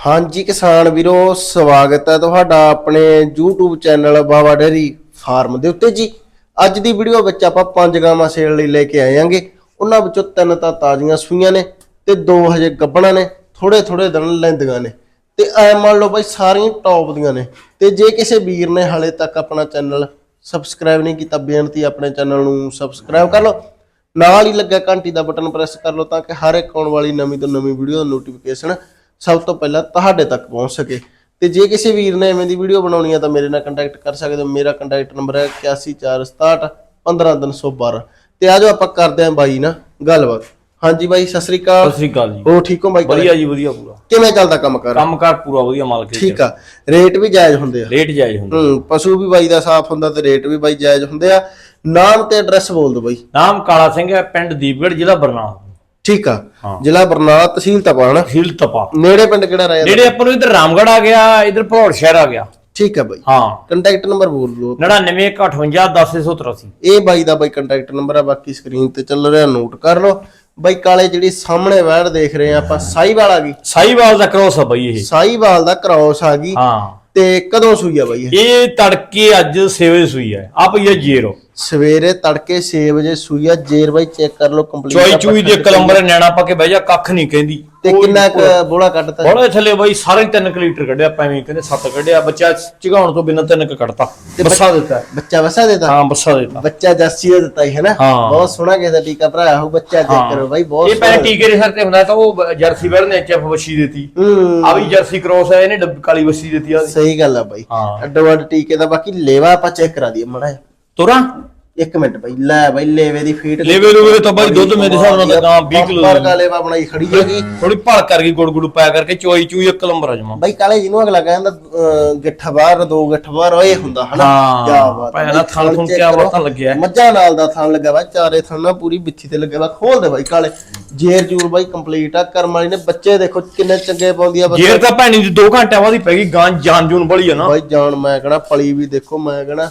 ਹਾਂਜੀ ਕਿਸਾਨ ਵੀਰੋ, ਸਵਾਗਤ ਹੈ ਤੁਹਾਡਾ ਆਪਣੇ YouTube channel Baba dairy farm ਦੇ ਉੱਤੇ ਜੀ। ਅੱਜ ਦੀ ਵੀਡੀਓ ਵਿੱਚ ਆਪਾਂ ਪੰਜ ਗਾਵਾਂ ਸੇਲ ਲਈ ਲੈ ਕੇ ਆਏ ਆਂਗੇ। ਉਹਨਾਂ ਵਿੱਚੋਂ ਤਿੰਨ ਤਾਂ ਤਾਜ਼ੀਆਂ ਸੂਈਆਂ ਨੇ ਤੇ ਦੋ ਹਜੇ ਗੱਬਣਾ ਨੇ ਥੋੜੇ ਥੋੜੇ ਦਿਨ ਲੈਂਦੀਆਂ ਨੇ। ਤੇ ਐ ਮੰਨ ਲਓ ਬਾਈ ਸਾਰੀਆਂ ਟੌਪ ਦੀਆਂ ਨੇ। ਤੇ ਜੇ ਕਿਸੇ ਵੀਰ ਨੇ ਹਾਲੇ ਤੱਕ ਆਪਣਾ ਚੈਨਲ ਸਬਸਕ੍ਰਾਈਬ ਨਹੀਂ ਕੀਤਾ, ਬੇਨਤੀ ਆਪਣੇ ਚੈਨਲ ਨੂੰ ਸਬਸਕ੍ਰਾਈਬ ਕਰ ਲਓ। ਨਾਲ ਹੀ ਲੱਗਾ ਘੰਟੀ ਦਾ ਬਟਨ ਪ੍ਰੈਸ ਕਰ ਲਓ ਤਾਂ ਕਿ ਹਰ ਇੱਕ ਆਉਣ ਵਾਲੀ ਨਵੀਂ ਤੋਂ ਨਵੀਂ ਵੀਡੀਓ ਨੋਟੀਫਿਕੇਸ਼ਨ ਸਭ ਤੋਂ ਪਹਿਲਾਂ ਤੁਹਾਡੇ ਤੱਕ ਪਹੁੰਚ ਸਕੇ। ਤੇ ਜੇ ਕਿਸੇ ਵੀਰ ਨੇ ਐਵੇਂ ਦੀ ਵੀਡੀਓ ਬਣਾਉਣੀ ਹੈ ਤਾਂ ਮੇਰੇ ਨਾਲ ਕੰਟੈਕਟ ਕਰ ਸਕਦੇ ਹੋ। ਮੇਰਾ ਕੰਟੈਕਟ ਨੰਬਰ ਹੈ 814661 15312 ਤੇ ਆਜੋ ਆਪਾਂ ਕਰਦੇ ਆਂ ਬਾਈ ਨਾਲ ਗੱਲਬਾਤ। ਹਾਂਜੀ ਬਾਈ ਸਤਿ ਸ੍ਰੀ ਅਕਾਲ। ਸਤਿ ਸ੍ਰੀ ਅਕਾਲ ਜੀ। ਹੋ ਠੀਕ ਹੋ ਬਾਈ ਵਧੀਆ ਜੀ ਵਧੀਆ ਪੂਰਾ। ਕਿਵੇਂ ਚੱਲਦਾ ਕੰਮ ਕਰ? ਕੰਮਕਾਰ ਪੂਰਾ ਵਧੀਆ ਮਾਲਕ ਜੀ ਠੀਕ ਆ। ਰੇਟ ਵੀ ਜਾਇਜ਼ ਹੁੰਦੇ ਆ। ਰੇਟ ਜਾਇਜ਼ ਹੁੰਦਾ ਹੂੰ ਪਸ਼ੂ ਵੀ ਬਾਈ ਦਾ ਸਾਫ਼ ਹੁੰਦਾ ਤੇ ਰੇਟ ਵੀ ਬਾਈ ਜਾਇਜ਼ ਹੁੰਦੇ ਆ। ਨਾਮ ਤੇ ਐਡਰੈਸ ਬੋਲ ਦਿਓ ਬਾਈ। ਨਾਮ ਕਾਲਾ ਸਿੰਘ ਹੈ ਪਿੰਡ ਦੀਪਗੜ ਜ਼ਿਲ੍ਹਾ ਬਰਨਾਲਾ। ਠੀਕ ਆ। ਜ਼ਿਲ੍ਹਾ ਬਰਨਾਲਾ ਤਹਿਸੀਲ ਤਪਾਣਾ ਹਿਲ ਤਪਾ ਨੇੜੇ ਪਿੰਡ ਕਿਹੜਾ ਰਹਿ ਜਾਂਦਾ? ਜਿਹੜੇ ਆਪਾਂ ਨੂੰ ਇਧਰ ਰਾਮਗੜ ਆ ਗਿਆ ਇਧਰ ਭੌੜ ਸ਼ਹਿਰ ਆ ਗਿਆ। ਠੀਕ ਆ ਬਾਈ। ਹਾਂ। ਕੰਟੈਕਟ ਨੰਬਰ ਬੋਲ ਦਿਓ। 9958 ਇਹ ਬਾਈ ਦਾ ਬਾਈ ਕੰਟੈਕਟ ਨੰਬਰ ਆ ਬਾਕੀ ਸਕਰੀਨ ਤੇ ਚੱਲ ਰਿਹਾ ਨੋਟ ਕਰ ਲਓ। ਬਾਈ ਕਾਲੇ ਜਿਹੜੀ ਸਾਹਮਣੇ ਵੈੜ ਦੇਖ ਰਹੇ ਆ ਆਪਾਂ ਸਾਈਵਾਲ ਆ ਗਈ। ਸਾਈਵਾਲ ਦਾ ਕ੍ਰੋਸ ਆ ਬਈ ਇਹ। ਸਾਈਵਾਲ ਦਾ ਕ੍ਰਾਸ ਆ ਗਈ। ਹਾਂ। ਤੇ ਕਦੋਂ ਸੂਈ ਆ ਬਾਈ ਇਹ? ਇਹ ਤੜਕੇ ਅੱਜ 6 ਵਜੇ ਸੂਈ ਹੈ ਆ। ਪਈ ਹੈ ਜੀਰੋ। ਸਵੇਰੇ ਤੜਕੇ 6 ਵਜੇ ਸੂਈ ਆ। ਜੇਰ ਬਾਈ ਚੈੱਕ ਕਰ ਲਓ ਕੰਪਲੀਟ ਚੋਈ ਚੂਈ ਦੇ ਕਲੰਬਰ ਨੈਣਾ ਪਾ ਕੇ ਬਹਿ ਜਾ ਕੱਖ ਨਹੀਂ ਕਹਿੰਦੀ। ਤੇ ਕਿੰਨਾ ਕੁ ਬੋਲਾ ਕੱਢਤਾ? ਬੜਾ ਥੱਲੇ ਬਾਈ ਸਾਰੇ 3 ਲੀਟਰ ਕੱਢਿਆ ਆਪਾਂ ਐਵੇਂ ਕਹਿੰਦੇ 7 ਕੱਢਿਆ ਬੱਚਾ ਝਗਾਉਣ ਤੋਂ ਬਿਨਾਂ 3 ਕ ਕੱਢਤਾ। ਬੱਸਾ ਦਿੱਤਾ। ਬੱਚਾ ਵਸਾ ਦੇਤਾ? ਹਾਂ ਬੱਸਾ ਦਿੱਤਾ। ਬੱਚਾ ਜੱਸੀ ਦਾ ਦਿੱਤਾ ਹੀ ਹੈ। ਨਾ। ਬਹੁਤ ਸੋਹਣਾ ਕਿਸੇ ਟੀਕਾ ਭਰਾਇਆ ਹੋ ਬੱਚਾ ਚੈੱਕ ਕਰੋ ਬਾਈ ਬਹੁਤ ਇਹ ਪਹਿਲੇ ਟੀਕੇ ਦੇ ਸਿਰ ਤੇ ਹੁੰਦਾ ਤਾਂ ਉਹ ਜਰਸੀ ਵੜ ਨੇ ਐਚਐਫ ਵਸ਼ੀ ਦਿੱਤੀ ਆ ਵੀ ਜਰਸੀ ਕ੍ਰੋਸ ਹੈ ਇਹਨੇ ਕਾਲੀ ਵਸ਼ੀ ਦਿੱਤੀ ਆ। ਸਹੀ ਗੱਲ ਆ ਬਾਈ। ਅੱਡੋ ਅੱਡ ਟੀਕੇ ਦਾ ਬਾਕੀ ਲੇਵਾ ਆਪਾਂ ਚੈੱਕ ਕਰਾ ਦਈਏ ਮੜਾ ਤੁਰਾਂ? ਇੱਕ ਮਿੰਟ ਬਾਈ ਲੈ ਬਾਈ ਲੇਵੇ ਦੀ ਫੀਟ ਲੇਵੇ ਲੂਵੇ ਤਾਂ ਬਾਈ ਦੁੱਧ ਮੇਰੇ ਹਿਸਾਬ ਨਾਲ ਤਾਂ ਗਾਂ 20 ਕਿਲੋ ਪਰ ਕਾਲੇ ਬਣਾਈ ਖੜੀ ਹੈਗੀ। ਥੋੜੀ ਭਲ ਕਰਕੇ ਗੁੜ ਗੁੜ ਪਾਇਆ ਕਰਕੇ ਚੋਈ ਚੂਈ ਇੱਕ ਲੰਬਰ ਜਮਾ। ਬਾਈ ਕਾਲੇ ਜਿਹਨੂੰ ਅਗਲਾ ਕਹਿੰਦਾ ਗਿੱਠ ਬਾਹਰ ਦੋ ਗਿੱਠ ਬਾਹਰ ਇਹ ਹੁੰਦਾ ਹਨਾ? ਕਿਆ ਬਾਤ ਹੈ। ਬਾਈ, ਥਣ ਥੁਣ ਕਿਆ। ਬਾਤਾਂ ਲੱਗਿਆ। ਮੱਝਾਂ ਨਾਲ ਦਾ ਥਣ ਲੱਗਾ ਵਾ ਚਾਰੇ ਥਣ ਨਾਲ ਪੂਰੀ ਬਿੱਥੀ ਤੇ ਲੱਗਿਆ ਵਾ। ਖੋਲ ਦੇ ਬਾਈ ਕਾਲੇ। ਜੇਰ ਜੂਰ ਬਾਈ ਕੰਪਲੀਟ ਆ। ਕਰਮ ਵਾਲੀ ਨੇ ਬੱਚੇ ਦੇਖੋ ਕਿੰਨੇ ਚੰਗੇ ਪਾਉਂਦੀ ਆ ਬੱਚੇ। ਜੇਰ ਤਾਂ ਭੈਣੀ ਦੀ 2 ਘੰਟਿਆਂ ਬਾਅਦ ਹੀ ਪੈ ਗਈ ਗਾਂ ਜਾਨ ਜੂਨ ਬੜੀ ਆ ਨਾ। ਬਾਈ ਜਾਨ ਮੈਂ ਕਹਣਾ ਪਲੀ ਵੀ ਦੇਖੋ ਮੈਂ ਕਹਣਾ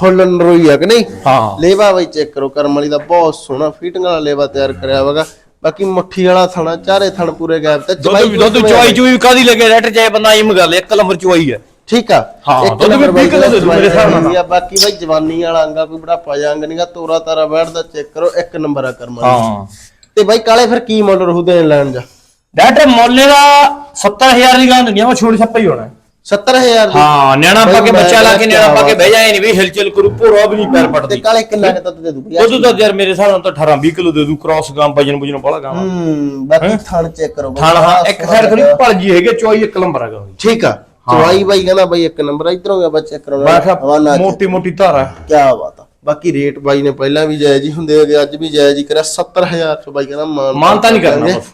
ਫੁੱਲ ਨਰੋਈ ਆ ਕਿ ਨਹੀਂ? ਹਾਂ। ਲੇਵਾ ਬਾਈ ਚੈੱਕ ਕਰੋ ਕਰਮ ਵਾਲੀ ਦਾ ਬਹੁਤ ਸੋਹਣਾ ਫਿਟਿੰਗ ਵਾਲਾ ਲੇਵਾ ਤਿਆਰ ਕਰਿਆ ਹੋਵੇਗਾ ਬਾਕੀ ਮੁੱਠੀ ਵਾਲਾ ਥਣਾ ਚਾਰੇ ਥਣ ਪੂਰੇ ਗੈਪ ਤੇ ਦੁੱਧ ਵੀ ਦੁੱਧ ਚੋਈ ਚੂਈ ਕਾਦੀ ਲੱਗੇ? ਰੈਟ ਚਾਹੇ ਬੰਦਾ ਇਹ ਗੱਲ ਇੱਕ ਲੰਬਰ ਚੋਈ ਹੈ ਠੀਕ ਆ। ਹਾਂ, ਦੁੱਧ ਵੀ ਨੰਬਰ ਬਾਈ ਵੀਹ ਕਿੱਲੋ ਦੇ ਦੂ ਮੇਰੇ ਹਿਸਾਬ ਨਾਲ। ਹੈਗੀ ਆ, ਬਾਕੀ ਬਾਈ ਜਵਾਨੀ ਵਾਲਾ ਅੰਗਾ ਕੋਈ ਬੜਾ ਜੰਗ ਨਹੀਂਗਾ ਤੋਰਾ ਤਾਰਾ ਬੈਠਦਾ ਚੈੱਕ ਕਰੋ ਇੱਕ ਨੰਬਰ ਆ ਕਰਮ ਵਾਲੀ। ਹਾਂ। ਤੇ ਬਾਈ ਕਾਲੇ ਫਿਰ ਕੀ ਮੁੱਲ ਰਹੂ ਦੇਣ ਲੈਣ ਜਾ? ਡਾਕਟਰ ਮੋਲੇ ਦਾ 70000 ਦੀ ਗਾਂ ਦੁਨੀਆ ਉਹ ਛੋੜੀ ਛੱਪਾ ਹੀ ਹੋਣਾ। 70000 ਦੀ। ਹਾਂ ਨਿਆਣਾ ਪਾ ਕੇ ਬੱਚਾ ਲਾ ਕੇ ਨਿਆਣਾ ਪਾ ਕੇ ਬਹਿ ਜਾਏ ਨਹੀਂ ਵੀ ਹਿਲਚਲ ਕਰੂ ਭੋਰਾ ਵੀ ਨਹੀਂ ਪੈਰ ਤੇ ਪੜਦੀ ਕਾਲੇ ਕਿੰਨਾ ਕੁ ਦੁੱਧ ਦੇ ਦੂ ਯਾਰ ਦੁੱਧ ਤਾਂ ਯਾਰ ਮੇਰੇ ਹਿਸਾਬ ਨਾਲ ਤਾਂ 18 20 ਕਿਲੋ ਦੇ ਦੂ ਕ੍ਰਾਸ ਗਾਂ ਵਜਨ ਵਜਨ ਬੜਾ ਗਾਂ ਹੂੰ ਬਾਕੀ ਥਣ ਚੈੱਕ ਕਰੋ ਬਾਈ, ਥਾਲ ਹਾਂ ਬੜਾ ਇੱਕ ਸੋਹਣਾ ਸਾਈਡ ਥੋੜੀ ਲੱਗਾ। ਭਲਜੀ ਹੈਗੇ ਚੋਈ ਇੱਕ ਲੰਬਰ ਹੈਗਾ ਉਹਦੀ। ਠੀਕ ਆ ਚਵਾਈ ਬਾਈ ਕਹਿੰਦਾ ਬਾਈ ਇੱਕ ਨੰਬਰ ਆ, ਇੱਧਰੋਂ ਗਿਆ ਬੱਚੇ ਕਰਾਉਣਾ। ਮੈਂ ਕਿਹਾ ਮੋਟੀ ਮੋਟੀ ਧਾਰਾ ਕੀ ਬਾਤ ਆ। ਬਾਕੀ ਰੇਟ ਬਾਈ ਨੇ ਪਹਿਲਾਂ ਵੀ ਜਾਇਜ਼ ਹੀ ਹੁੰਦੇ ਹੈਗੇ ਅੱਜ ਵੀ ਜਾਇਜ਼ ਹੀ ਕਰਿਆ 70000 ਚ ਬਾਈ ਕਹਿੰਦਾ ਮਾਨ ਮਾਨਤਾ ਨਹੀਂ ਕਰਨਾ ਬਸ।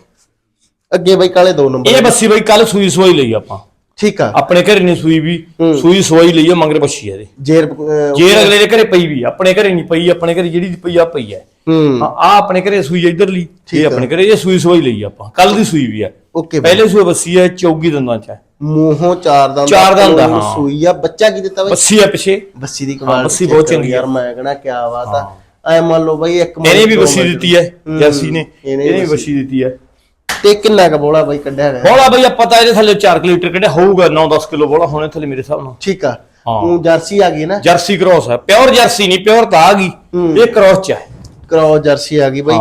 ਅੱਗੇ ਬਾਈ ਕਾਲੇ ਦੋ ਨੰਬਰ ਇਹ ਬੱਸੀ ਬਈ ਕੱਲ ਸੂਈ ਸਵਾਈ ਲਈ ਆਪਾਂ। ਠੀਕ ਆ। ਆਪਣੇ ਘਰੇ ਨਹੀਂ ਸੂਈ ਵੀ ਸੂਈ ਸਵਾਈ ਲਈ ਆ ਮੰਗਰ ਬੱਛੀ ਆ ਇਹਦੇ। ਜੇਰ ਅਹ, ਜੇ ਅਗਲੇ ਦੇ ਘਰੇ ਪਈ ਵੀ ਆਪਣੇ ਘਰੇ ਨਹੀਂ ਪਈ ਆਪਣੇ ਘਰੇ ਜਿਹੜੀ ਪਈ ਆ ਪਈ ਆ। ਹੂੰ। ਆ ਆਪਣੇ ਘਰੇ ਸੂਈ ਆ ਇਧਰਲੀ ਇਹ ਆਪਣੇ ਘਰੇ ਇਹ ਸੂਈ ਸਵਾਈ ਲਈ ਆਪਾਂ ਕੱਲ ਦੀ ਸੂਈ ਵੀ ਆ। ਓਕੇ ਪਹਿਲੇ ਸੂਏ ਬੱਸੀ ਆ ਚੌਗੀ ਦੰਦਾਂ ਚ। ਮੂੰਹੋਂ ਚਾਰ ਦੰਦ ਚਾਰ ਦੰਦ ਹਾਂ। ਸੂਈ ਆ। ਬੱਚਾ ਕੀ ਦਿੱਤਾ ਬਾਈ? ਬੱਸੀ ਆ ਪਿਛੇ। ਬੱਸੀ ਦੀ ਕਮਾਲ ਬੱਸੀ ਬਹੁਤ ਚੰਗੀ। ਯਾਰ ਮੈਂ ਕਹਣਾ ਕੀ ਬਾਤ ਆ। ਐ ਮੰਨ ਲਓ ਬਾਈ ਇੱਕ ਇਹਨੇ ਵੀ ਦੋ ਬੱਸੀ। ਦਿੱਤੀ ਹੈ। ਜਰਸੀ ਨੇ। ਇਹਨੇ ਵੀ ਬੱਸੀ। ਬੱਸੀ ਦਿੱਤੀ ਹੈ ਤੇ ਕਿੰਨਾ ਕ ਬੋਲਾ ਬਾਈ ਕੱਢਿਆ ਗਿਆ ਬੋਲਾ ਬਈ ਆਪਾਂ ਤਾਂ ਇਹਦੇ ਥੱਲੇ 4 ਲੀਟਰ ਕੱਢਿਆ ਹੋਊਗਾ 9-10 ਕਿਲੋ ਬੋਲਾ ਹੋਣੇ ਥੱਲੇ ਮੇਰੇ ਹਿਸਾਬ ਨਾਲ। ਠੀਕ ਆ। ਉਹ ਜਰਸੀ ਆ ਗਈ ਨਾ? ਜਰਸੀ ਕ੍ਰੋਸ ਹੈ ਪਿਓਰ ਜਰਸੀ ਨਹੀਂ ਪਿਓਰ ਤਾਂ ਆ ਗਈ। ਇਹ ਕ੍ਰੋਸ ਚ ਹੈ ਕਰਾਓ ਜਰਸੀ ਆ ਗਈ ਬਾਈ।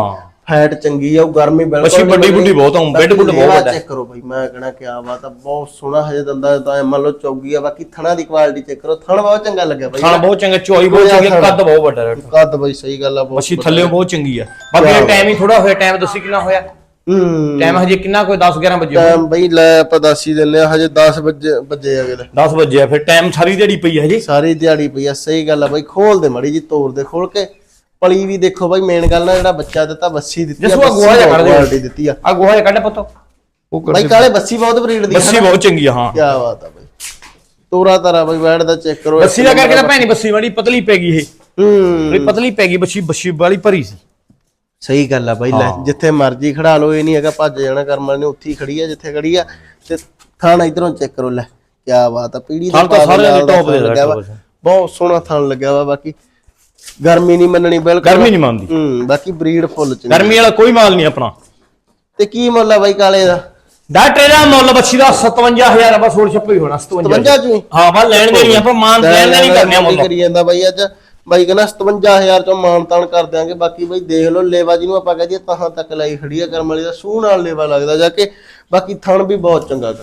ਫੈਟ ਚੰਗੀ ਆ ਉਹ ਗਰਮੀ ਬਿਲਕੁਲ ਨਹੀਂ ਵੱਡੀ। ਬੁੱਢੀ ਬਹੁਤ ਆ, ਬੈੱਡ ਬੁੱਡ ਬਹੁਤ ਵੱਡਾ। ਚੈੱਕ ਕਰੋ ਬਾਈ ਮੈਂ ਕਹਣਾ ਕੀ ਬਾਤ ਆ ਬਹੁਤ ਸੋਹਣਾ ਹਜੇ ਦੰਦਾ ਤਾਂ ਮੰਨ ਲਓ ਚੌਗੀ ਆ ਬਾਕੀ ਥਣਾ ਦੀ ਕੁਆਲਿਟੀ ਚੈੱਕ ਕਰੋ। ਥਣ ਬਹੁਤ ਚੰਗਾ ਲੱਗਿਆ ਬਾਈ। ਖਾਣ ਬਹੁਤ ਚੰਗਾ ਚੋਈ ਬਹੁਤ ਚੰਗੀ ਕੱਦ ਬਹੁਤ ਵੱਡਾ। ਕੱਦ ਬਾਈ ਸਹੀ ਗੱਲ ਆ ਬਹੁਤ ਮੱਛੀ ਥੱਲੇ ਬਹੁਤ ਚੰਗੀ ਹੈ ਬਾਕੀ ਟਾਈਮ ਹੀ ਥੋੜਾ ਹੋਇਆ ਟਾਈਮ ਦੱਸੀ ਕਿੰਨਾ ਹੋਇਆ? ਹੂੰ। ਟਾਈਮ ਹਜੇ ਕਿੰਨਾ ਕੋਈ 10 11 ਵਜੇ ਟਾਈਮ ਬਈ ਲੈ ਆਪਾਂ ਦੱਸ ਹੀ ਦਿੰਨੇ ਆ ਹਜੇ 10 ਵਜੇ ਵਜੇ ਆ ਗਏ 10 ਵਜੇ ਆ, ਫਿਰ ਟਾਈਮ ਸਾਰੀ ਦਿਹਾੜੀ ਪਈ ਹੈ ਹਜੇ? ਸਾਰੀ ਦਿਹਾੜੀ ਪਈ ਆ ਸਹੀ ਗੱਲ ਆ ਬਾਈ ਖੋਲ ਦੇ ਮੜੀ ਜੀ ਤੋੜ ਦੇ ਖੋਲ ਕੇ ਪਲੀ ਵੀ ਦੇਖੋ ਬਾਈ ਮੇਨ ਗੱਲ ਨਾ ਜਿਹੜਾ ਬੱਚਾ ਦਿੱਤਾ ਬੱਸੀ ਦਿੱਤੀ ਜਸੂ ਆ ਗੋਹਾ ਜਿਹਾ ਕੱਢ ਦੇ। ਦਿੱਤੀ ਆ। ਆ ਗੋਹਾ ਜਿਹਾ ਕੱਢ ਪੁੱਤ। ਉਹ ਬਾਈ ਕਾਲੇ ਬੱਸੀ ਬਹੁਤ ਬਰੀਡ ਦੀ ਬੱਸੀ ਬਹੁਤ ਚੰਗੀ ਆ ਹਾਂ। ਕੀ ਬਾਤ ਆ ਬਾਈ। ਤੋਰਾ ਤਾਰਾ ਬਾਈ ਬੈਠ ਦਾ ਚੈੱਕ ਕਰੋ ਬੱਸੀ ਦਾ ਕਰਕੇ ਤਾਂ ਭੈਣੀ ਬੱਸੀ ਵਾਲੀ ਪਤਲੀ ਪੈ ਗਈ ਇਹ। ਹੂੰ। ਬੜੀ ਪਤਲੀ ਪੈ ਗਈ ਬੱਸੀ ਬੱਸੀ ਵਾਲੀ ਭਰੀ ਸੀ। ਸਹੀ ਗੱਲ ਆ ਬਾਈ ਲੈ ਜਿੱਥੇ ਮਰਜ਼ੀ ਖੜਾ ਲਓ ਇਹ ਨਹੀਂ ਹੈਗਾ ਭੱਜ ਜਾਣਾ ਕਰਮ ਨੇ ਉੱਥੇ ਹੀ ਖੜੀ ਆ ਜਿੱਥੇ ਖੜੀ ਆ ਤੇ ਥਾਣਾ ਇਧਰੋਂ ਚੈੱਕ ਕਰੋ ਲੈ ਕੀ ਬਾਤ ਆ ਪੀੜੀ ਥਣ ਤਾਂ ਸਾਰੇ ਦਾ top ਦੇ ਲੱਗਿਆ ਵਾ। ਦੇ। ਬਹੁਤ ਸੋਹਣਾ ਥਣ ਲੱਗਿਆ ਵਾ ਬਾਕੀ ਗਰਮੀ ਨਹੀਂ ਮੰਨਣੀ ਬਿਲਕੁਲ। ਗਰਮੀ ਨਹੀਂ ਮੰਨਦੀ। ਹੂੰ ਬਾਕੀ ਬਰੀਡ ਫੁੱਲ ਚ ਗਰਮੀ ਵਾਲਾ ਕੋਈ ਮਾਲ ਨਹੀਂ ਆਪਣਾ। ਤੇ ਕੀ ਮੁੱਲ ਆ ਬਾਈ ਕਾਲੇ ਦਾ? ਡਾਕਟਰ ਇਹਦਾ ਮੁੱਲ ਬੱਚੀ ਦਾ 57000 ਆ ਬਸ ਹੋਰ ਛੱਪੀ ਹੋਣਾ 57 57 ਚੋਂ ਹੀ? ਹਾਂ ਬਸ ਲੈਣ ਦੇਣੀ ਆਪਾਂ ਮਾਨ ਲੈਣ ਦੇਣੀ ਕਰਨੀ ਆ ਮੁੱਲ। ਕਰੀ ਜਾਂਦਾ ਬਾਈ ਅੱਜ? ਬਾਈ ਕਹਿੰਦਾ 57000 ਚੋਂ ਮਾਨ ਤਾਨ ਕਰ ਦਿਆਂਗੇ ਬਾਕੀ ਬਾਈ ਦੇਖ ਲਓ ਲੇਵਾ ਜਿਹਨੂੰ ਆਪਾਂ ਕਹਦੇ ਤਾਹਾਂ ਤੱਕ ਲਾਈ ਖੜੀ ਆ ਕਰਮ ਵਾਲੀ ਦਾ ਸੂਹ ਨਾਲ ਲੇਵਾ ਲੱਗਦਾ ਜਾ ਕੇ ਬਾਕੀ ਥਣ ਵੀ ਬਹੁਤ ਚੰਗਾ ਗਾ।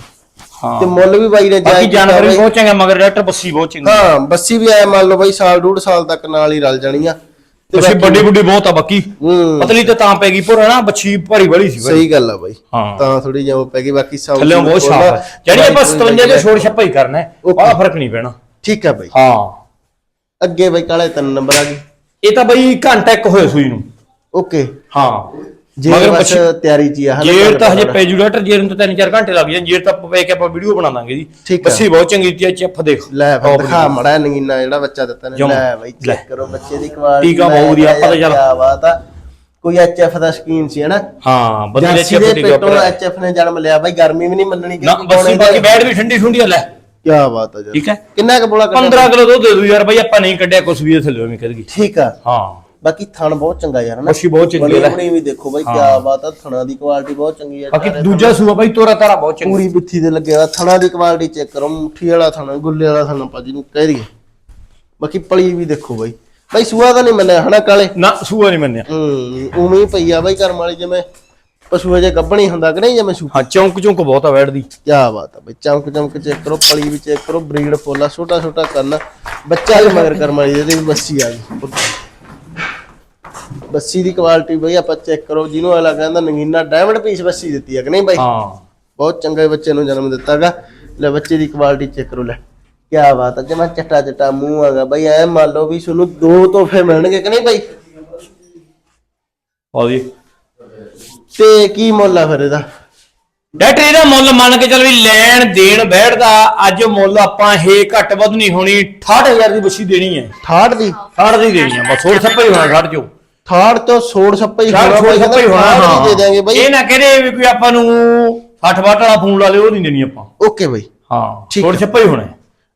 ਹਾਂ। ਤੇ ਮੁੱਲ ਵੀ ਬਾਈ ਨੇ ਬਾਕੀ ਜਾਇਜ਼ ਜਾਨਵਰ ਵੀ। ਬਹੁਤ ਚੰਗਾ ਮਗਰ ਡਾਕਟਰ ਬੱਸੀ ਬਹੁਤ ਚੰਗੀ। ਹਾਂ ਬੱਸੀ ਵੀ ਆਇਆ ਮੰਨ ਲਓ ਬਾਈ ਸਾਲ ਡੂਢ ਸਾਲ ਤੱਕ ਨਾਲ ਹੀ ਰਲ ਜਾਣੀ ਆ। ਤੇ ਬੱਸੀ ਬਾਕੀ- ਵੱਡੀ ਵੱਡੀ ਬਹੁਤ ਆ ਬਾਕੀ। ਹੂੰ। ਪਤਲੀ ਤੇ ਤਾਂ ਪੈ ਗਈ ਪਰ ਨਾ ਬੱਚੀ ਭਾਰੀ ਬੜੀ ਸੀ ਭਾਈ ਸਹੀ ਗੱਲ ਆ ਬਾਈ। ਹਾਂ। ਤਾਂ ਥੋੜੀ ਜਿਹੀ ਉਹ ਪੈ ਗਈ ਬਾਕੀ ਸਭ ਥੱਲੇ ਬਹੁਤ ਹੈ ਜਿਹੜੀ ਆਪਾਂ 57 ਦੇ ਛੋੜ ਛੱਪਾ ਹੀ ਕਰਨਾ ਹੈ ਬੜਾ ਫ਼ਰਕ ਨਹੀਂ ਪੈਣਾ। ਠੀਕ ਆ ਬਾਈ। ਹਾਂ। ਅੱਗੇ ਬਾਈ ਕਾਲੇ ਤਿੰਨ ਨੰਬਰ ਆ ਗਈ ਇਹ ਤਾਂ ਬਈ ਘੰਟਾ ਇੱਕ ਹੋਇਆ ਸੂਈ ਨੂੰ। ਓਕੇ। ਹਾਂ। ਜੇ ਮਗਰ ਬਸ ਤਿਆਰੀ ਚ ਹੀ ਆ ਹਨਾ ਜੇਰ ਤਾਂ ਹਜੇ ਗੱਲ ਪੈ ਜੂ ਡਾਕਟਰ ਜੇਰ ਨੂੰ ਤਾਂ ਤਿੰਨ ਚਾਰ ਘੰਟੇ ਲੱਗ ਜਾਣ ਜੇਰ ਤਾਂ ਆਪਾਂ ਕੇ ਆਪਾਂ ਵੀਡੀਓ ਬਣਾ ਦਾਂਗੇ ਜੀ। ਠੀਕ ਆ। ਬੱਸੀ ਬਹੁਤ ਚੰਗੀ ਤੀ ਚੱਫ ਦੇਖ। ਲੈ ਦਿਖਾ ਮੜਾ ਨਗੀਨਾ ਜਿਹੜਾ ਬੱਚਾ ਦਿੱਤਾ ਨੇ। ਜਮਾਂ। ਲੈ ਬਾਈ ਲੈ। ਚੈੱਕ ਕਰੋ ਬੱਚੇ ਦੀ ਕੁਆਲਿਟੀ ਟੀਕਾ ਬਹੁਤ ਵਧੀਆ, ਆਪਾਂ ਤਾਂ ਚੱਲ- ਕੀ ਬਾਤ ਆ। ਕੋਈ ਐਚਐਫ ਦਾ ਸ਼ਕੀਨ ਸੀ ਹਨਾ? ਹਾਂ ਬੰਦੇ ਦੇ ਜਰਸੀ ਚੱਫ ਦੇ ਦੀ ਪੇਟੋਂ ਐਚਐਫ ਨੇ ਜਨਮ ਲਿਆ। ਬਾਈ ਗਰਮੀ ਵੀ ਨਹੀਂ ਮੰਨਣੀ ਨਾ ਬੱਸੀ ਬਾਕੀ ਬੈਡ ਵੀ ਠੰਡੀ ਠੁੰਡੀ ਲੈ। ਕੀ ਬਾਤ ਆ ਜੀ ਠੀਕ ਹੈ? ਕਿੰਨਾ ਕੁ ਬੋਲਾ 15 ਕਿਲੋ ਦੁੱਧ ਦੇ ਦੂ ਯਾਰ ਬਈ ਆਪਾਂ ਨਹੀਂ ਕੱਢਿਆ ਕੁਛ ਵੀ ਇਹ ਥੱਲੇ ਮੈਂ ਕਹਦਗੀ ਠੀਕ ਆ। ਹਾਂ। ਬਾਕੀ ਥਣ ਬਹੁਤ ਚੰਗਾ ਯਾਰ ਹਨਾ? ਬੱਸੀ ਬਹੁਤ ਚੰਗੀ ਹੈ ਬਣੀ ਵੀ ਦੇਖੋ ਬਾਈ ਕੀ ਬਾਤ ਆ ਥਣਾ ਦੀ ਕੁਆਲਿਟੀ ਬਹੁਤ ਚੰਗੀ ਹੈ ਬਾਕੀ ਦੂਜਾ ਸੂਆ ਬਈ ਤੋਰਾ ਤਾਰਾ ਬਹੁਤ ਚੰਗਾ। ਪੂਰੀ ਬਿੱਥੀ ਦੇ ਲੱਗਿਆ। ਥਣਾ ਦੀ ਕੁਆਲਿਟੀ ਚੈੱਕ ਕਰੋ ਮੁੱਠੀ ਵਾਲਾ ਥਣਾ ਗੁੱਲੇ ਵਾਲਾ ਥਣਾ ਭਾਜੀ ਨੂੰ ਕਹਿ ਦਈਏ। ਬਾਕੀ ਪਲੀ ਵੀ ਦੇਖੋ ਬਾਈ। ਬਾਈ ਸੂਆ ਤਾਂ ਨਹੀਂ ਮੰਨਿਆ ਹਨਾ ਕਾਲੇ? ਨਾ ਸੂਆ ਨਹੀਂ ਮੰਨਿਆ। ਹੂੰ ਉਵੇਂ ਹੀ ਪਈ ਆ ਬਾਈ ਕਰਮ ਵਾਲੀ ਜਿਵੇਂ। ਪਸ਼ੂ ਜੇ ਗੱਭਣੀ ਹੁੰਦਾ ਕਿ ਨਹੀਂ ਜਿਵੇਂ ਸੂ? ਹਾਂ ਚੌਂਕ ਚੌਂਕ ਬਹੁਤ ਆ ਦੀ। ਕੀ ਬਾਤ ਆ ਬਈ ਚਮਕ ਚਮਕ ਚੈੱਕ ਕਰੋ ਪਲੀ ਵੀ ਚੈੱਕ ਕਰੋ ਬਰੀਡ ਫੋਲਾ ਛੋਟਾ ਛੋਟਾ ਕਰਨਾ ਬੱਚਾ ਵੀ ਮਗਰ ਕਰਮ ਵਾਲੀ ਇਹਦੇ ਵੀ ਬੱਸੀ ਆ ਗਈ। ਬੱਸੀ ਦੀ ਕੁਆਲਿਟੀ ਬਈ ਆਪਾਂ ਚੈੱਕ ਕਰੋ ਜਿਹਨੂੰ ਅਗਲਾ ਕਹਿੰਦਾ ਨਗੀਨਾ ਡਾਇਮੰਡ ਪੀਸ ਬੱਸੀ ਦਿੱਤੀ ਆ ਕਿ ਨਹੀਂ ਬਾਈ? ਹਾਂ। ਬਹੁਤ ਚੰਗੇ ਬੱਚੇ ਨੂੰ ਜਨਮ ਦਿੱਤਾਗਾ ਲੈ ਬੱਚੇ ਦੀ ਕੁਆਲਿਟੀ ਚੈੱਕ ਕਰੋ ਲੈ। ਕੀ ਬਾਤ ਹੈ ਜਮਾ ਚਟਾ ਚਟਾ ਮੂੰਹ ਆਗਾ ਬਈ ਐ ਮੰਨ ਲਓ ਵੀ ਤੁਹਾਨੂੰ ਦੋ ਤੋਹਫੇ ਮਿਲਣਗੇ ਕਿ ਨਹੀਂ ਬਾਈ? ਆ ਜੀ। ਤੇ ਕੀ ਮੁੱਲ ਆ ਫਿਰ ਇਹਦਾ? ਡਾਕਟਰ ਇਹਦਾ ਮੁੱਲ ਮੰਨ ਕੇ ਚੱਲ ਵੀ ਲੈਣ ਦੇਣ ਬੈਠਦਾ ਅੱਜ ਮੁੱਲ ਆਪਾਂ ਇਹ ਘੱਟ ਵੱਧ ਨਹੀਂ ਹੋਣੀ 68000 ਦੀ ਬੱਸੀ ਦੇਣੀ ਹੈ। 68 ਦੀ? 60 ਦੀ ਦੇਣੀ ਹੈ ਬਸ ਹੋਰ ਸੱਪਾ ਹੀ ਹੋਣਾ 60 ਚੋਂ ਥਾੜ ਤੋਂ ਸੋੜ ਸੱਪਾ ਹੀ ਹੋਣਾ ਛੋੜ ਬਾਈ ਸੱਪਾ ਹੀ ਹੋਣਾ ਕਹਿੰਦਾ ਹਾਂ। ਦੇ ਦਿਆਂਗੇ ਬਾਈ। ਇਹ ਨਾ ਕਹਦੇ ਵੀ ਕੋਈ ਆਪਾਂ ਨੂੰ 60 ਵਾਟ ਵਾਲਾ ਫੋਨ ਲਾ ਲਿਓ ਉਹ ਨਹੀਂ ਦੇਣੀ ਆਪਾਂ। ਓਕੇ ਬਾਈ। ਹਾਂ ਠੀਕ ਛੋੜ ਛੱਪਾ ਹੀ ਹੋਣਾ।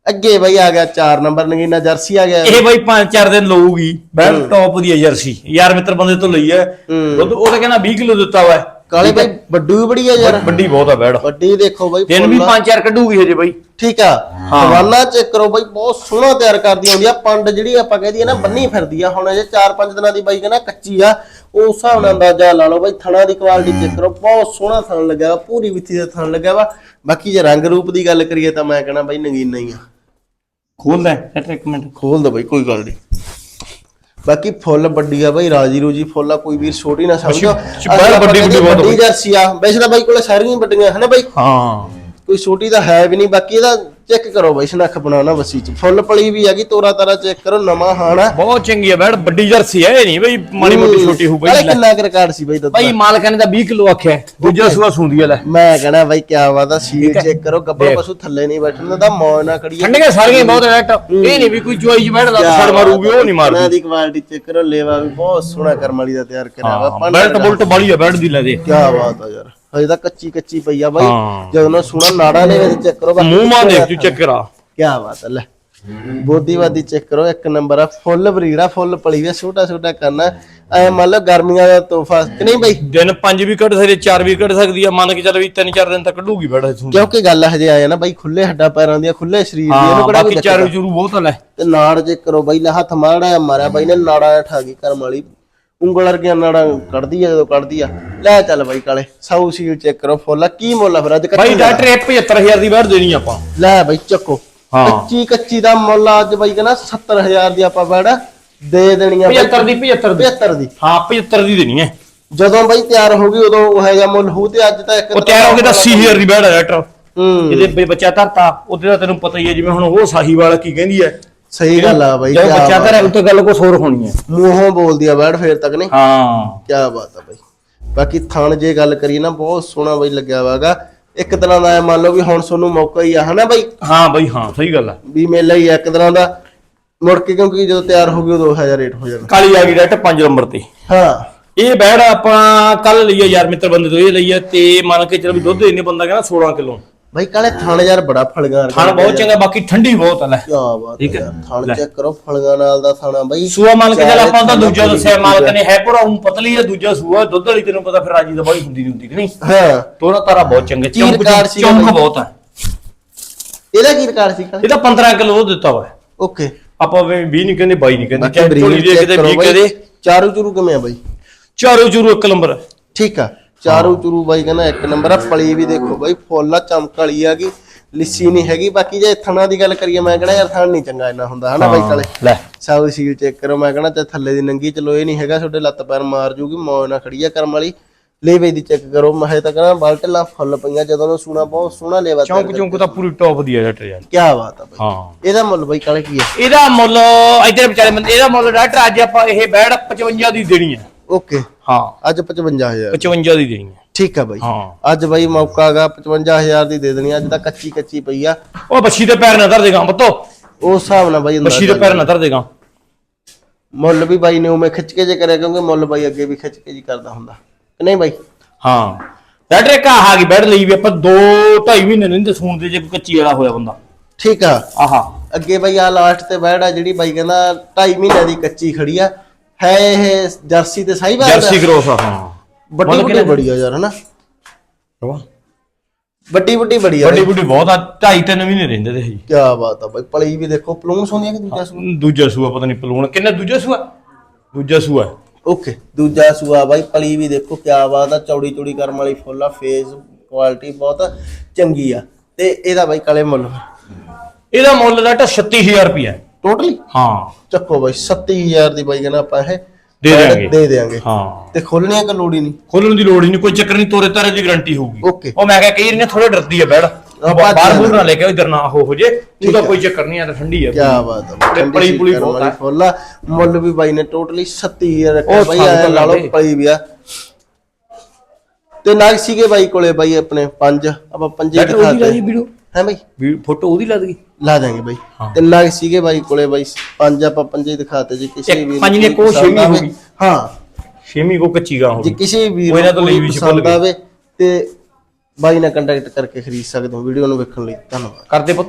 ਅੱਗੇ ਬਾਈ ਆ ਗਿਆ 4 ਨੰਬਰ ਨਗੀਨਾ ਜਰਸੀ ਆ ਗਿਆ। ਇਹ ਬਾਈ 5-4 ਦਿਨ ਲਊਗੀ। ਬੈਲ ਟੌਪ ਦੀ ਹੈ ਜਰਸੀ। ਯਾਰ ਮਿੱਤਰ ਬੰਦੇ ਤੋਂ ਲਈ ਹੈ। ਦੁੱਧ ਉਹ ਤਾਂ ਕਹਿੰਦਾ 20 ਕਿਲੋ ਦਿੱਤਾ ਵਾ। ਕਾਲੇ ਬਾਈ ਵੱਡੂ ਬੜੀ ਆ ਯਾਰ। ਵੱਡੀ ਬਹੁਤ ਆ ਬੈੜ ਵੱਡੀ ਦੇਖੋ ਬਾਈ ਦਿਨ ਵੀ ਫੁੱਲ। 5-4 ਕੱਢੂਗੀ ਹਜੇ ਬਾਈ। ਠੀਕ ਆ। ਹਵਾਨਾ ਚੈੱਕ ਕਰੋ ਬਾਈ ਬਹੁਤ ਸੋਹਣਾ ਤਿਆਰ ਕਰਦੀ ਆਉਂਦੀ ਆ ਪੰਡ ਜਿਹੜੀ ਆਪਾਂ ਕਹਦੀ ਆ ਨਾ ਬੰਨੀ ਫਿਰਦੀ ਆ। ਹੁਣ ਅਜੇ 4-5 ਦਿਨਾਂ ਦੀ ਬਾਈ ਕਹਿੰਦਾ ਕੱਚੀ ਆ। ਉਸ ਹਿਸਾਬ ਨਾਲ ਅੰਦਾਜ਼ਾ ਲਾ ਲਓ ਬਾਈ ਥਣਾ ਦੀ ਕੁਆਲਿਟੀ ਚੈੱਕ ਕਰੋ। ਬਹੁਤ ਸੋਹਣਾ ਥਣ ਲੱਗਿਆ ਵਾ ਪੂਰੀ ਵਿੱਥੀ ਦਾ ਥਣ ਲੱਗਿਆ ਵਾ। ਬਾਕੀ ਜੇ ਰੰਗ ਰੂਪ ਦੀ ਗੱਲ ਕਰੀਏ ਤਾਂ ਮੈਂ ਕਹਿੰਦਾ ਬਾਈ ਨਗੀਨਾ ਹੀ ਆ। ਖੋਲ ਲੈ। ਇੱਕ ਮਿੰਟ ਖੋਲ ਦੋ ਬਾਈ ਕੋਈ ਗੱਲ ਨਹੀਂ ਬਾਕੀ ਫੁੱਲ ਵੱਡੀ ਆ ਬਾਈ ਰਾਜੀ ਰੂਜੀ ਫੁੱਲ ਆ ਕੋਈ ਵੀਰ ਛੋਟੀ ਨਾ ਸਮਝੋ ਬਾਹਰ ਵੱਡੀ- ਵੱਡੀ ਬਹੁਤ ਵੱਡੀ। ਜਰਸੀ ਆ। ਵੈਸੇ ਤਾਂ ਬਾਈ ਕੋਲੇ ਸਾਰੀਆਂ ਵੱਡੀਆਂ ਹਨਾ ਬਾਈ? ਹਾਂ। ਕੋਈ ਛੋਟੀ ਤਾਂ ਹੈ ਵੀ ਨਹੀਂ ਬਾਕੀ ਇਹਦਾ ਚੈੱਕ ਕਰੋ ਬਾਈ ਸਨੱਖ ਬਣਾਉਣਾ ਵਸੀ ਚ। ਫੁੱਲ ਪਲੀ ਵੀ ਹੈਗੀ ਤੋਰਾ ਤਾਰਾ ਚੈੱਕ ਕਰੋ ਨਵਾਂ ਹਾਣਾ। ਬਹੁਤ ਚੰਗੀ ਹੈ ਬੈੜ ਵੱਡੀ ਜਰਸੀ ਹੈ ਇਹ ਨਹੀਂ ਬਈ ਮਾੜੀ ਮੋਟੀ ਛੋਟੀ ਹੋ ਨਾਲੇ ਬਈ। ਲੈ। ਕਿੰਨਾ ਕੁ ਰਿਕਾਰਡ ਸੀ ਬਾਈ ਦਾ? ਮਾਲਕਾਂ ਨੇ ਤਾਂ 20 ਕਿਲੋ ਆਖਿਆ। ਦੂਜਾ ਸੂਆ ਸੁੰਦੀ ਲੈ। ਮੈਂ ਕਹਣਾ ਬਾਈ ਸੀਲ ਠੀਕ ਹੈ। ਚੈੱਕ ਕਰੋ ਗੱਬਰ। ਪਸ਼ੂ ਥੱਲੇ ਨਹੀਂ ਬੈਠਣ ਦਿੰਦਾ ਮੌਜ ਨਾ ਖੜੀ ਠੰਡੀਆਂ ਸਾਰੀਆਂ ਬਹੁਤ ਰੈਟ ਇਹ ਨਹੀਂ ਵੀ ਕੋਈ ਚੁਆਈ ਚ ਬੈਠਦਾ ਤਾਂ ਛੜ ਮਾਰੂਗੀ ਉਹ ਨਹੀਂ ਇਹਨਾਂ ਮਾਰਦੀ। ਦੀ ਕੁਆਲਿਟੀ ਚੈੱਕ ਕਰੋ ਲੇਵਾ ਵੀ ਬਹੁਤ ਸੋਹਣਾ ਕਰਮ ਵਾਲੀ ਦਾ ਤਿਆਰ ਕਰਿਆ ਵਾ ਬੈਲਟ ਬੁਲਟ ਬਾਲੀ ਹੈ ਬੈੜ ਦੀ ਲੈ ਦੇ। ਕੀ ਬਾਤ ਆ ਯਾਰ। ਹਜੇ ਤਾਂ ਕੱਚੀ ਕੱਚੀ ਪਈ ਆ ਬਾਈ। ਹਾਂ। ਜਦੋਂ ਨਾ ਸੁਣਾ ਨਾੜਾ ਨੇ ਵਿੱਚ ਚੈੱਕ ਕਰੋ ਮੂੰਹ ਮਾਂ ਦੇਖ ਤੂੰ ਚੈੱਕ ਕਰਾ। ਕੀ ਬਾਤ ਹੈ ਲੈ। ਬੋਦੀਵਾਦੀ ਚੈੱਕ ਕਰੋ ਇੱਕ ਨੰਬਰ ਆ ਫੁੱਲ ਬਰੀੜਾ ਫੁੱਲ ਪਲੀ ਵੀ ਛੋਟਾ ਛੋਟਾ ਕਰਨਾ ਐ ਮੰਨ ਲਓ ਗਰਮੀਆਂ ਦਾ ਤੋਹਫਾ ਕਿ ਨਹੀਂ ਬਾਈ? ਦਿਨ 5 ਵੀ ਕੱਢ ਸਕਦੇ 4 ਵੀ ਕੱਢ ਸਕਦੀ ਆ ਮੰਨ ਕੇ ਚੱਲ ਵੀ 3-4 ਦਿਨ ਤੱਕ ਕੱਢੂਗੀ ਬੈੜ ਇਥੋਂ ਕਿਉਂਕਿ ਗੱਲ ਹਜੇ ਆਇਆ ਨਾ ਬਾਈ ਖੁੱਲੇ ਹੱਡਾਂ ਪੈਰਾਂ ਦੀਆਂ ਖੁੱਲੇ ਸਰੀਰ ਦੀ ਇਹਨੂੰ ਹਾਂ ਕਿਹੜਾ ਕੋਈ ਬਾਕੀ ਚਾਰੂ ਚੂਰੂ ਬਹੁਤ ਲੈ। ਤੇ ਨਾੜ ਜੇ ਕਰੋ ਬਾਈ ਲੈ ਹੱਥ ਮਾੜਾ ਮਾਰਿਆ ਬਾਈ ਨੇ ਨਾੜਾ ਠਾ ਗਈ ਕਰਮ ਵਾਲੀ। ਉਂਗਲ ਵਰਗੀਆਂ ਨਾੜਾਂ ਕੱਢਦੀ ਆ ਜਦੋਂ ਕੱਢਦੀ ਆ ਲੈ ਚੱਲ ਬਾਈ ਕਾਲੇ ਸਾਊ ਸੀਲ ਚੈੱਕ ਕਰੋ ਫੁੱਲ ਕੀ ਮੁੱਲ ਆ ਫਿਰ ਅੱਜ ਦਾ? ਡਾਕਟਰ ਇਹ 75000 ਦੀ ਬੈੜ ਦੇਣੀ ਆਪਾਂ। ਲੈ ਬਾਈ ਚੱਕੋ। ਹਾਂ। ਕੱਚੀ ਕੱਚੀ ਦਾ ਮੁੱਲ ਅੱਜ ਬਾਈ ਕਹਿੰਦਾ 70000 ਦੀ ਆਪਾਂ ਬੈੜ ਦੇ ਦੇਣੀ ਆ ਬਾਈ। 75 ਦੀ 75 ਦੀ। 75 ਦੀ। ਹਾਂ 75 ਦੀ ਦੇਣੀ ਹੈ। ਜਦੋਂ ਬਾਈ ਤਿਆਰ ਹੋ ਗਈ ਉਦੋਂ ਉਹ ਜਿਹਾ ਮੁੱਲ ਹੂ ਤੇ ਅੱਜ ਤਾਂ ਇੱਕ ਉਹ ਤਿਆਰ ਹੋ ਕੇ ਤਾਂ 80000 ਦੀ ਹੈ ਡਾਕਟਰ। ਹੂੰ। ਇਹਦੇ ਬੱਚਾ ਧਰਤਾ ਉਹਦੇ ਦਾ ਤੈਨੂੰ ਪਤਾ ਹੀ ਹੈ ਜਿਵੇਂ ਹੁਣ ਉਹ ਸਾਹੀਵਾਲ ਕੀ ਕਹਿੰਦੀ ਹੈ ਸਹੀ ਗੱਲ ਆ ਬਾਈ ਜਦੋਂ ਕਿਆ ਬੱਚਾ ਬਾਤ ਧਰਿਆ ਉੱਤੇ ਗੱਲ ਕੁਛ ਹੋਰ ਹੋਣੀ ਹੈ ਮੂੰਹੋਂ ਬੋਲਦੀ ਆ ਬੈੜ ਫੇਰ ਤੱਕ ਨਹੀਂ। ਹਾਂ। ਕੀ ਬਾਤ ਆ ਬਾਈ। ਬਾਕੀ ਥਣ ਜੇ ਗੱਲ ਕਰੀਏ ਨਾ ਬਹੁਤ ਸੋਹਣਾ ਬਾਈ ਲੱਗਿਆ ਵਾਗਾ ਇੱਕ ਤਰ੍ਹਾਂ ਦਾ ਐਂ ਮੰਨ ਲਓ ਵੀ ਹੁਣ ਤੁਹਾਨੂੰ ਮੌਕਾ ਹੀ ਆ ਹਨਾ ਬਾਈ? ਹਾਂ ਬਈ ਹਾਂ ਸਹੀ ਗੱਲ ਹੈ ਵੀ ਮੇਲਾ ਹੀ ਆ ਇੱਕ ਤਰ੍ਹਾਂ ਦਾ। ਮੁੜ ਕੇ ਕਿਉਂਕਿ ਜਦੋਂ ਤਿਆਰ ਹੋ ਗਈ ਉਦੋਂ 2000 ਰੇਟ ਹੋ ਜਾਣਾ। ਕਾਲੀ ਆ ਗਈ ਡਾਕਟਰ 5 ਨੰਬਰ ਤੇ। ਹਾਂ। ਇਹ ਬੈੜ ਆਪਾਂ ਕੱਲ ਲਈ ਹੈ ਯਾਰ ਮਿੱਤਰ ਬੰਦੇ ਤੋਂ ਇਹ ਲਈ ਹੈ ਤੇ ਮੰਨ ਕੇ ਚੱਲ ਵੀ ਦੁੱਧ ਇੰਨੇ ਬੰਦਾ ਕਹਿੰਦਾ 16 ਕਿਲੋ। ਬਾਈ ਕਾਲੇ ਥਣ ਯਾਰ ਬੜਾ ਫਲਗਾਰ ਖਾਣ ਬਹੁਤ ਚੰਗਾ ਬਾਕੀ ਠੰਡੀ ਬਹੁਤ ਹੈ ਲੈ। ਕੀ ਬਾਤ ਠੀਕ ਹੈ। ਥਣ ਚੈੱਕ ਕਰੋ ਫਲਗਾਂ ਨਾਲ ਦਾ ਥਾਣਾ ਬਾਈ। ਸੂਆ ਮੰਨ ਕੇ ਚੱਲ ਆਪਾਂ ਥਣਾਂ ਦੂਜਾ ਪੂਰੀ ਦੱਸਿਆ ਮਾਲਕ ਨੇ ਹੈ ਭਰਾ ਉਹ ਪਤਲੀ ਹੈ ਦੂਜਾ ਸੂਆ ਦੁੱਧ ਵਾਲੀ ਤੈਨੂੰ ਪਤਾ ਫਿਰ ਰਾਜੀ ਦਾ ਬਾਈ ਹੁੰਦੀ ਨਹੀਂ ਹੁੰਦੀ ਕਿ ਨਹੀਂ? ਹਾਂ। ਤੋਰਾ ਤਾਰਾ ਬਹੁਤ ਚੰਗੇ ਚੌਂਕ ਚੌਂਕ। ਬਹੁਤ ਹੈ ਇਹਦਾ ਕੀ ਰਿਕਾਰਡ ਸੀ ਕਾਲੇ ਇਹਦਾ 15 ਕਿਲੋ ਦੁੱਧ ਦਿੱਤਾ ਵਾ। ਓਕੇ। ਆਪਾਂ ਵੀ 20 ਨਹੀਂ ਕਹਿੰਦੇ 22 ਨਹੀਂ ਕਹਿੰਦੇ ਝੋਲੀ ਚੈੱਕ ਕਿਤੇ ਕਰੋ 20 ਬਾਈ। ਕਹਦੇ। ਚਾਰੂ ਚੂਰੂ ਕਿਵੇਂ ਆ ਬਾਈ? ਚਾਰੋ ਚੂਰੂ ਇੱਕ ਨੰਬਰ। ਠੀਕ ਆ। ਚਾਰੂ ਚੂਰੂ ਬਾਈ ਕਹਿੰਦਾ ਇੱਕ ਨੰਬਰ ਆ ਪਲੀ ਵੀ ਦੇਖੋ ਬਾਈ ਫੁੱਲ ਆ ਚਮਕ ਵਾਲੀ ਆ ਗਈ ਲਿੱਸੀ ਨਹੀਂ ਹੈਗੀ ਬਾਕੀ ਜੇ ਥਣਾ ਦੀ ਗੱਲ ਕਰੀਏ ਮੈਂ ਕਹਿੰਦਾ ਯਾਰ ਥਣ ਨਹੀਂ ਚੰਗਾ ਇੰਨਾ ਹੁੰਦਾ ਹਨਾ ਬਾਈ ਕਾਲੇ ਲੈ। ਸਾਊ ਸੀਲ ਚੈੱਕ ਕਰੋ ਮੈਂ ਕਹਿੰਦਾ ਤੇ ਥੱਲੇ ਦੀ ਨੰਗੀ ਚਲੋ ਇਹ ਨਹੀਂ ਹੈਗਾ ਤੁਹਾਡੇ ਲੱਤ ਪੈਰ ਮਾਰ ਜੂਗੀ ਮੌਜ ਨਾਲ ਖੜੀ ਆ ਕਰਮ ਵਾਲੀ। ਲੇਵੇ ਦੀ ਚੈੱਕ ਕਰੋ ਮੈਂ ਤਾਂ ਕਹਿੰਦਾ ਬਲਟਲਾ ਫੁੱਲ ਪਈਆਂ ਜਦੋਂ ਨੂੰ ਸੂਣਾ ਬਹੁਤ ਸੋਹਣਾ ਲੇਵਾ ਚੌਂਕ ਚੌਂਕ ਤਾਂ ਪੂਰੀ ਟੌਪ ਦੀ ਹੈ ਡਾਕਟਰ ਯਾਰ। ਕੀ ਬਾਤ ਆ ਬਾਈ। ਹਾਂ। ਇਹਦਾ ਮੁੱਲ ਬਾਈ ਕਾਲੇ ਕੀ ਹੈ ਇਹਦਾ ਮੁੱਲ ਇਧਰ ਵਿਚਾਰੇ ਇਹਦਾ ਮੁੱਲ ਡਾਕਟਰ ਅੱਜ ਆਪਾਂ ਇਹ ਬੈੜ 55 ਦੀ ਦੇਣੀ ਹੈ ਓਕੇ। ਹਾਂ। ਅੱਜ 55000 55 ਦੀ ਦੇਣੀ ਹੈ। ਠੀਕ ਆ ਬਾਈ। ਹਾਂ। ਅੱਜ ਬਾਈ ਮੌਕਾ ਹੈਗਾ 55000 ਦੀ ਦੇ ਦੇਣੀ ਅੱਜ ਤਾਂ ਕੱਚੀ ਕੱਚੀ ਪਈ ਆ। ਉਹ ਬੱਛੀ ਦੇ ਪੈਰ ਨਾ ਧਰ ਦੇਗਾ ਬੱਤੋ ਉਸ ਹਿਸਾਬ ਨਾਲ ਬਾਈ ਬੱਛੀ ਦੇ ਪੈਰ ਨਾ ਧਰ ਦੇਗਾ। ਮੁੱਲ ਵੀ ਬਾਈ ਨੇ ਉਵੇਂ ਖਿੱਚ ਕੇ ਜੇ ਕਰਿਆ ਕਿਉਂਕਿ ਮੁੱਲ ਬਾਈ ਅੱਗੇ ਵੀ ਖਿੱਚ ਕੇ ਜੀ ਕਰਦਾ ਹੁੰਦਾ। ਨਹੀਂ ਬਾਈ? ਹਾਂ। ਡਾਕਟਰ ਇੱਕ ਆ ਗਈ ਬੈੜ ਲਈ ਵੀ ਆਪਾਂ 2 2.5 ਮਹੀਨੇ ਨਹੀਂ ਤੇ ਸੂਣ ਦੇ ਜੇ ਕੋਈ ਕੱਚੀ ਵਾਲਾ ਹੋਇਆ ਬੰਦਾ। ਠੀਕ ਆ। ਆਹਾ। ਅੱਗੇ ਬਾਈ ਆ ਲਾਸਟ ਤੇ ਬੈੜ ਆ ਜਿਹੜੀ ਬਾਈ ਕਹਿੰਦਾ 2.5 ਮਹੀਨਿਆਂ ਦੀ ਕੱਚੀ ਖੜੀ ਆ। ਹੈ ਇਹ ਜਰਸੀ ਤੇ ਸਹੀ ਬਾਤ ਜਰਸੀ ਕਰੋਸ ਆ ਹਾਂ। ਵੱਡੀ ਵੱਡੀ? ਬੜੀ ਆ ਯਾਰ ਹਨਾ? ਵਾਹ। ਵੱਡੀ ਵੱਡੀ ਬੜੀ ਆ ਵੱਡੀ ਵੱਡੀ ਬਹੁਤ ਆ 2.5 3 ਮਹੀਨੇ ਰਹਿੰਦੇ ਤੇ ਜੀ ਕੀ ਬਾਤ ਆ ਬਾਈ ਪਲੀ ਵੀ ਦੇਖੋ ਪਲੂਮਸ ਹੁੰਦੀਆਂ ਕਿ ਦੂਜਾ ਸੂਆ? ਦੂਜਾ ਸੂਆ ਪਤਾ ਨਹੀਂ ਪਲੂਣ ਕਿੰਨਾ ਦੂਜਾ ਸੂਆ? ਦੂਜਾ ਸੂਆ। ਓਕੇ ਦੂਜਾ ਸੂਆ ਬਾਈ ਪਲੀ ਵੀ ਦੇਖੋ ਕੀ ਬਾਤ ਆ ਚੌੜੀ ਚੌੜੀ ਕਰਮ ਵਾਲੀ ਫੁੱਲ ਆ ਫੇਸ ਕੁਆਲਿਟੀ ਬਹੁਤ ਚੰਗੀ ਆ। ਤੇ ਇਹਦਾ ਬਾਈ ਕਾਲੇ ਮੁੱਲ। ਇਹਦਾ ਮੁੱਲ ਦਾ 36000 ਰੁਪਿਆ ਟੋਟਲੀ ਹਾਂ। ਚੱਕੋ ਬਾਈ 37000 ਦੀ ਬਾਈ ਕਹਿੰਦਾ ਆਪਾਂ ਇਹ ਦੇ ਦਿਆਂਗੇ। ਦੇ ਦੇਾਂਗੇ ਹਾਂ। ਤੇ ਖੋਲਣੀਆਂ ਕਿ ਲੋੜ ਹੀ ਨਹੀਂ? ਖੋਲਣ ਦੀ ਲੋੜ ਹੀ ਨਹੀਂ ਕੋਈ ਚੱਕਰ ਨਹੀਂ ਤੋਰੇ ਤਾਰੇ ਦੀ ਗਾਰੰਟੀ ਹੋਊਗੀ। Okay. ਉਹ ਮੈਂ ਕਿਹਾ ਕਈ ਨੇ ਥੋੜੇ ਡਰਦੀ ਆ ਬੈੜ। ਬਾਹਰ ਬੂਰ। ਨਾ ਲੈ ਕੇ ਇਧਰ ਨਾ ਹੋ ਹੋ ਜੇ। ਉਹਦਾ ਆ। ਕੋਈ ਚੱਕਰ ਨਹੀਂ ਆ ਤਾਂ ਠੰਡੀ ਆ। ਕੀ ਬਾਤ ਆ ਤੇ ਪਲੀ ਪੁਲੀ ਬਹੁਤ ਆ। ਫੁੱਲ ਆ। ਮੁੱਲ ਵੀ ਬਾਈ ਨੇ ਟੋਟਲੀ 37000 ਰੱਖਿਆ ਉਹ ਬਾਈ ਸਾਨੂੰ ਐ ਤਾਂ ਲਾ ਲਓ ਲੱਗਦੇ। ਪਲੀ ਵੀ ਆ। ਤੇ ਨਾਗ ਸੀਗੇ ਬਾਈ ਕੋਲੇ ਬਾਈ ਆਪਣੇ ਪੰਜ। ਆਪਾਂ ਪੰਜੇ ਡਾਕਟਰ ਉਹਦੀ ਲਾ ਦਿਖਾਤੇ ਦੀ ਵੀਡੀਓ। ਹੈ ਬਾਈ? ਵੀ ਫੋਟੋ ਉਹਦੀ ਲਾ ਦਗੀ ਲਾ ਦਾਂਗੇ ਬਾਈ। ਹਾਂ। ਤੇ ਨਾਗ ਸੀਗੇ ਬਾਈ ਕੋਲੇ ਬਾਈ। ਪੰਜ ਆਪਾਂ ਪੰਜੇ ਦਿਖਾਤੇ ਜੀ ਕਿਸੇ ਇੱਕ ਵੀ ਪੰਜ ਨੇ ਕੋਈ ਛੇਵੀਂ ਹੋ ਗਈ। ਹਾਂ। ਛੇਵੀਂ ਕੋ ਕੱਚੀ ਗਾਂ ਹੋ ਜੇ ਕਿਸੇ ਵੀ ਉਹ ਇਹਨਾਂ ਤੋਂ ਲਈ ਵੀ ਭੁੱਲ ਪਸੰਦ। ਆਵੇ ਤੇ ਬਾਈ ਨਾਲ ਕੰਟੈਕਟ ਕਰਕੇ ਖਰੀਦ ਸਕਦੇ ਹੋ ਵੀਡੀਓ ਨੂੰ ਵੇਖਣ ਲਈ। ਧੰਨਵਾਦ। ਕਰਦੇ ਪੁੱਤ।